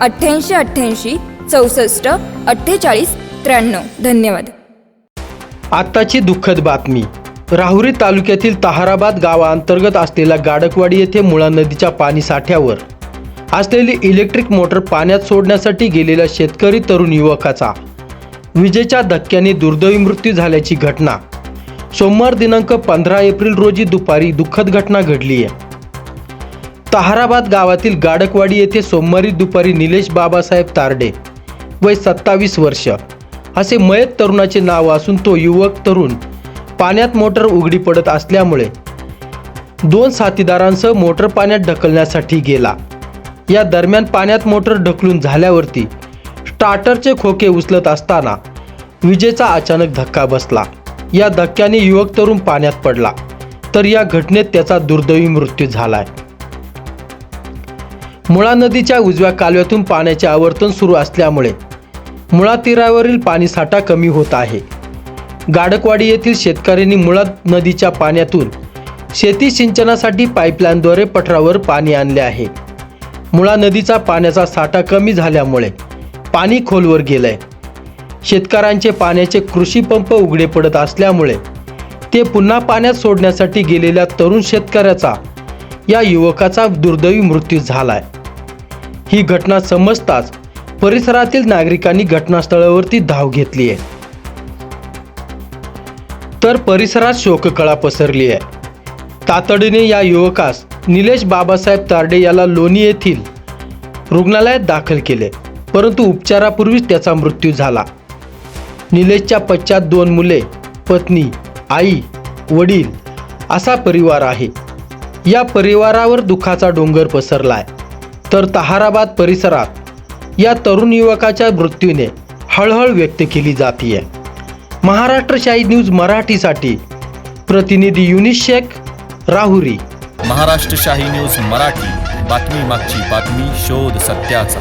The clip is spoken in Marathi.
अठ्ठ्याऐंशी अठ्ठ्याऐंशी चौसष्ट अठ्ठेचाळीस त्र्याण्णव. धन्यवाद. आत्ताची दुःखद बातमी. राहुरी तालुक्यातील तहाराबाद गावाअंतर्गत असलेल्या गाडकवाडी येथे मुळा नदीच्या पाणी साठ्यावर असलेली इलेक्ट्रिक मोटर पाण्यात सोडण्यासाठी गेलेला शेतकरी तरुण युवकाचा विजेच्या धक्क्याने दुर्दैवी मृत्यू झाल्याची घटना. सोमवार दिनांक पंधरा एप्रिल रोजी दुपारी दुःखद घटना घडली आहे तहाराबाद गावातील गाडकवाडी येथे सोमवारी दुपारी निलेश बाबासाहेब तारडे वय सत्तावीस वर्ष. असे मयत तरुणाचे नाव असून तो युवक तरुण पाण्यात मोटर उघडी पडत असल्यामुळे दोन साथीदारांसह मोटर पाण्यात ढकलण्यासाठी गेला. या दरम्यान पाण्यात मोटर ढकलून झाल्यावरती स्टार्टरचे खोके उचलत असताना विजेचा अचानक धक्का बसला. या धक्क्याने युवक तरुण पाण्यात पडला. तर या घटनेत त्याचा दुर्दैवी मृत्यू झाला आहे मुळा नदीच्या उजव्या कालव्यातून पाण्याचे आवर्तन सुरू असल्यामुळे मुळा तीरावरील पाणीसाठा कमी होत आहे. गाडकवाडी येथील शेतकऱ्यांनी मुळा नदीच्या पाण्यातून शेती सिंचनासाठी पाईपलाईनद्वारे पठारावर पाणी आणले आहे. मुळा नदीचा पाण्याचा साठा कमी झाल्यामुळे पाणी खोलवर गेलंय. शेतकऱ्यांचे पाण्याचे कृषी पंप उघडे पडत असल्यामुळे ते पुन्हा पाण्यात सोडण्यासाठी गेलेल्या तरुण शेतकऱ्याचा या युवकाचा दुर्दैवी मृत्यू झालाय. ही घटना समजताच परिसरातील नागरिकांनी घटनास्थळावरती धाव घेतली आहे तर परिसरात शोककळा पसरली आहे तातडीने या युवकास निलेश बाबासाहेब तारडे याला लोणी येथील रुग्णालयात दाखल केले परंतु उपचारापूर्वीच त्याचा मृत्यू झाला. निलेशच्या पश्चात दोन मुले पत्नी आई वडील असा परिवार आहे. या परिवारावर दुःखाचा डोंगर पसरलाय. तर तहाराबाद परिसरात या तरुण युवकाच्या मृत्यूने हळहळ व्यक्त केली जातीये. महाराष्ट्र शाही न्यूज मराठीसाठी प्रतिनिधी युनिस शेख राहुरी. महाराष्ट्र शाही न्यूज मराठी. बातमी मागची बातमी शोध सत्याचा.